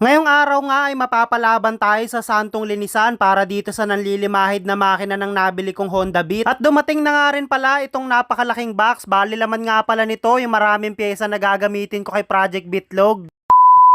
Ngayong araw nga ay mapapalaban tayo sa Santong Linisan para dito sa nanlilimahid na makina ng nabili kong Honda Beat. At dumating na nga rin pala itong napakalaking box. Bali laman nga pala nito yung maraming pyesa na gagamitin ko kay Project Bitlog.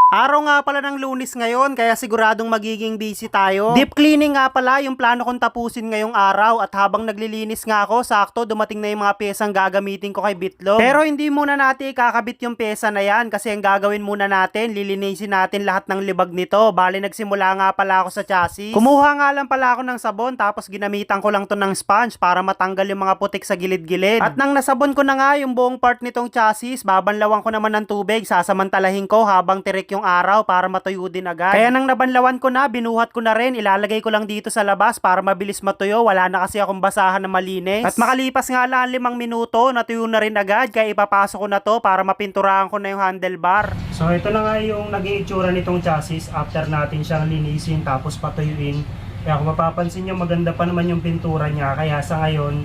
Araw nga pala ng lunis ngayon, kaya siguradong magiging busy tayo. Deep cleaning nga pala yung plano kong tapusin ngayong araw at habang naglilinis nga ako, sakto dumating na yung mga pyesang gagamitin ko kay Bitlog. Pero hindi muna natin kakabit yung pyesa na yan kasi ang gagawin muna natin, lilinisin natin lahat ng libag nito. Bali nagsimula nga pala ako sa chassis. Kumuha nga lang pala ako ng sabon tapos ginamitan ko lang to ng sponge para matanggal yung mga putik sa gilid-gilid. At nang nasabon ko na nga yung buong part nitong chassis, babanlawan ko naman ng tubig, sasamantalahin ko habang tirik yung araw para matuyo din agad. Kaya nang nabanlawan ko na, binuhat ko na rin, ilalagay ko lang dito sa labas para mabilis matuyo. Wala na kasi akong basahan na malinis. At makalipas nga lang limang minuto, natuyo na rin agad. Kaya ipapasok ko na to para mapinturahan ko na yung handlebar. So ito na nga yung naging itsura nitong chassis after natin siyang linisin tapos patuyuin. Kaya kung mapapansin nyo, maganda pa naman yung pintura niya. Kaya sa ngayon,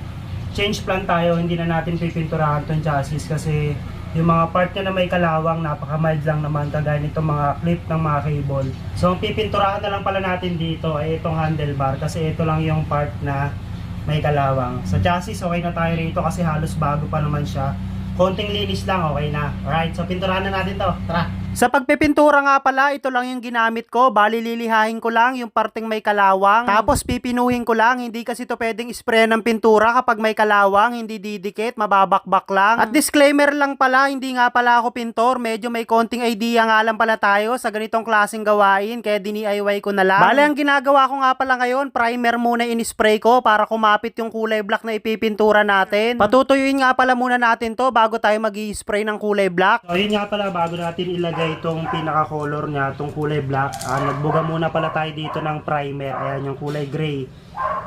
change plan tayo, hindi na natin pipinturahan tong chassis kasi yung mga part niya na may kalawang, napaka-mild lang naman kagaya nitong mga clip ng mga cable. So, ang pipinturahan na lang pala natin dito ay itong handlebar kasi ito lang yung part na may kalawang. Sa chassis, okay na tayo rito kasi halos bago pa naman siya. Konting linis lang, okay na. Alright, so pinturahan na natin to. Tara! Sa pagpipintura nga pala, ito lang yung ginamit ko. Bali, lilihahin ko lang yung parteng may kalawang. Tapos, pipinuhin ko lang. Hindi kasi to pwedeng spray ng pintura kapag may kalawang. Hindi didikit, mababakbak lang. At disclaimer lang pala, hindi nga pala ako pintor. Medyo may konting idea nga lang pala tayo sa ganitong klaseng gawain. Kaya dini-IY ko na lang. Bali, ang ginagawa ko nga pala ngayon, primer muna in-spray ko para kumapit yung kulay black na ipipintura natin. Patutuyuin nga pala muna natin to bago tayo mag spray ng kulay black. So, yun nga pala, bago natin ilagay itong pinaka-color niya, itong kulay black, ah, nagbuga muna pala tayo dito ng primer. Ayan, yung kulay gray.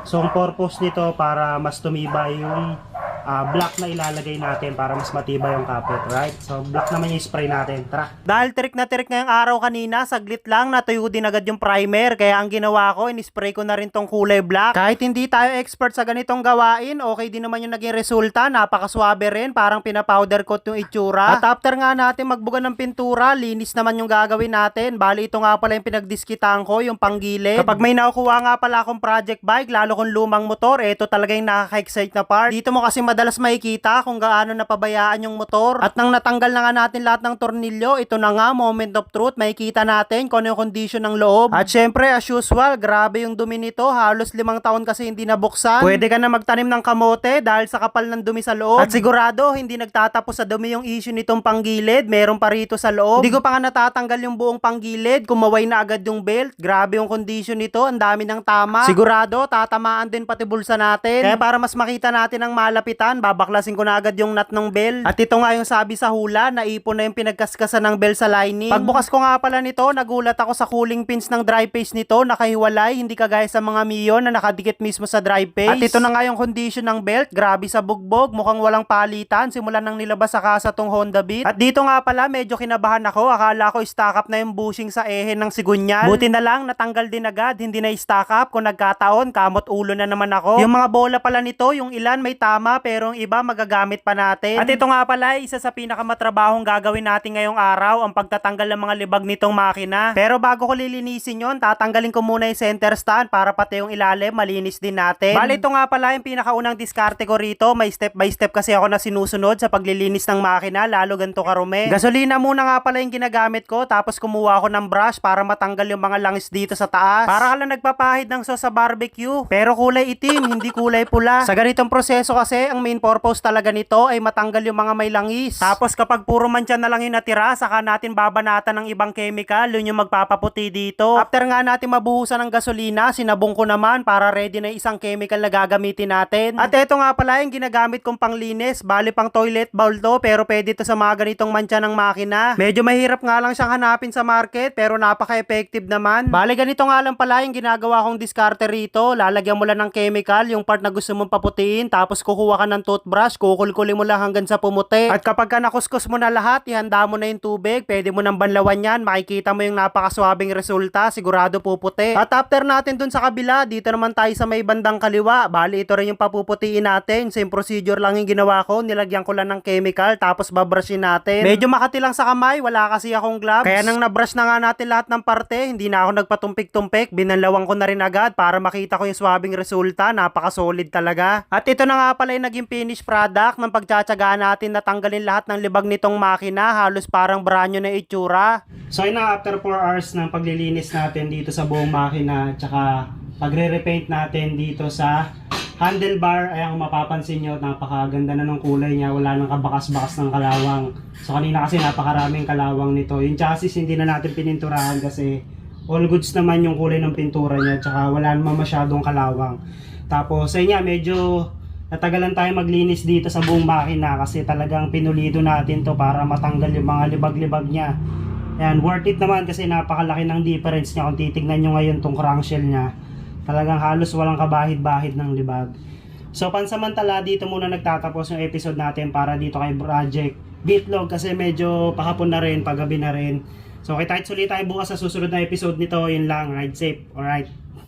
So, ang purpose nito para mas tumibay yung ah, black na ilalagay natin para mas matibay yung kapit, right? So, black naman yung spray natin. Tara! Dahil tirik na tirik ngayong araw kanina, saglit lang natuyo din agad yung primer. Kaya ang ginawa ko, in-spray ko na rin tong kulay black. Kahit hindi tayo expert sa ganitong gawain, okay din naman yung naging resulta. Napakaswabe rin, parang pinapowder coat yung itsura. At after nga natin magbuga ng pintura, linis naman yung gagawin natin. Bali, ito nga pala yung pinagdiskitan ko, yung panggilid. Kapag may nakukuha nga pala akong project bike, lalo kung lumang motor, ito talaga yung nakaka-excite na part. Dito mo kasi madalas makikita kung gaano napabayaan yung motor. At nang natanggal na nga natin lahat ng tornilyo, ito na nga, moment of truth, makikita natin kung ano yung condition ng loob. At syempre, as usual, grabe yung dumi nito. Halos limang taon kasi hindi nabuksan. Pwede ka na magtanim ng kamote dahil sa kapal ng dumi sa loob. At sigurado, hindi nagtatapos sa dumi yung issue nitong panggilid. Meron pa rito sa loob. Hindi ko pa nga natatanggal yung buong panggilid. Kumaway na agad yung belt. Grabe yung condition nito. Ang dami ng tama. Sigurado, tatamaan din pati bulsa natin. Kaya para mas makita natin ang malapitan, babaklasin ko na agad yung nut ng belt. At ito nga yung sabi sa hula, naipon na yung pinagkaskasan ng belt sa lining. Pagbukas ko nga pala nito, nagulat ako sa cooling pins ng dry paste nito, nakahiwalay, hindi kagaya sa mga Mio na nakadikit mismo sa dry paste. At ito na nga yung condition ng belt, grabe sa bugbog, mukhang walang palitan, simula nang nilabas sa kasa tong Honda Beat. At dito nga pala, medyo kinabahan ako, akala ko stock up na yung bushing sa ehe ng sigunyal. Buti na lang, natanggal din agad, hindi na stock up, kung nagkataon, kamot ulo na naman ako. Yung mga bola pala nito, yung ilan may tama, pero yung iba magagamit pa natin. At ito nga pala, isa sa pinakamatrabahong gagawin natin ngayong araw, ang pagtatanggal ng mga libag nitong makina. Pero bago ko lilinisin yon, tatanggalin ko muna yung center stand para pati yung ilalim malinis din natin. Bali ito nga pala yung pinakaunang diskarte ko rito, may step by step kasi ako na sinusunod sa paglilinis ng makina, lalo ganito karume. Gasolina muna nga pala yung ginagamit ko, tapos kumuha ako ng brush para matanggal yung mga langis dito sa taas. Para lang nagpapahid ng sauce sa barbecue, pero kulay itim, hindi kulay pula. Sa ganitong proseso kasi, ang main purpose talaga nito ay matanggal yung mga may langis. Tapos kapag puro mancha na lang yung natira, saka natin babanatan ng ibang chemical, yun yung magpapaputi dito. After nga natin mabuhusan ng gasolina, sinabong ko naman para ready na isang chemical na gagamitin natin. At eto nga pala yung ginagamit kong panglinis, bali pang toilet bowl to, pero pwede to sa mga ganitong mancha ng makina. Medyo mahirap nga lang siyang hanapin sa market, pero napaka-effective naman. Bali ganito nga lang pala yung ginagawa kong diskarte rito, lalagyan mo lang ng chemical, yung part na gusto mong paputiin, tapos kukuha ka ng ng toothbrush, kukulkulin mo lang hanggang sa pumuti. At kapag ka nakuskus mo na lahat, ihanda mo na yung tubig, pwede mo nang banlawan yan, makikita mo yung napakaswabing resulta, sigurado puputi. At after natin dun sa kabila, dito naman tayo sa may bandang kaliwa, bali ito rin yung papuputiin natin, same procedure lang yung ginawa ko, nilagyan ko lang ng chemical, tapos babrushin natin. Medyo makati lang sa kamay, wala kasi akong gloves. Kaya nang nabrush na nga natin lahat ng parte, hindi na ako nagpatumpik-tumpik, binanlawan ko na rin agad para makita ko yung swabing resulta, napaka-solid talaga. At ito na nga pala yung naging finished product ng pagtsatsagaan natin na tanggalin lahat ng libag nitong makina, halos parang brand new na itsura. So yun after 4 hours ng paglilinis natin dito sa buong makina, tsaka pagre-repaint natin dito sa handlebar, ayan kung mapapansin nyo, napakaganda na ng kulay niya, wala nang kabakas-bakas ng kalawang. So kanina kasi napakaraming kalawang nito. Yung chassis hindi na natin pininturahan kasi all goods naman yung kulay ng pintura niya, tsaka wala naman masyadong kalawang. Tapos ayun nga, medyo natagalan tayo maglinis dito sa buong makina kasi talagang pinulido natin to para matanggal yung mga libag-libag niya. Yan, worth it naman kasi napakalaki ng difference niya kung titignan nyo ngayon tong crankshell niya. Talagang halos walang kabahid-bahid ng libag. So pansamantala dito muna nagtatapos yung episode natin para dito kay Project Bitlog kasi medyo pahapon na rin, pagabi na rin. So kita ulit tayo bukas sa susunod na episode nito. Yun lang, ride safe. Alright.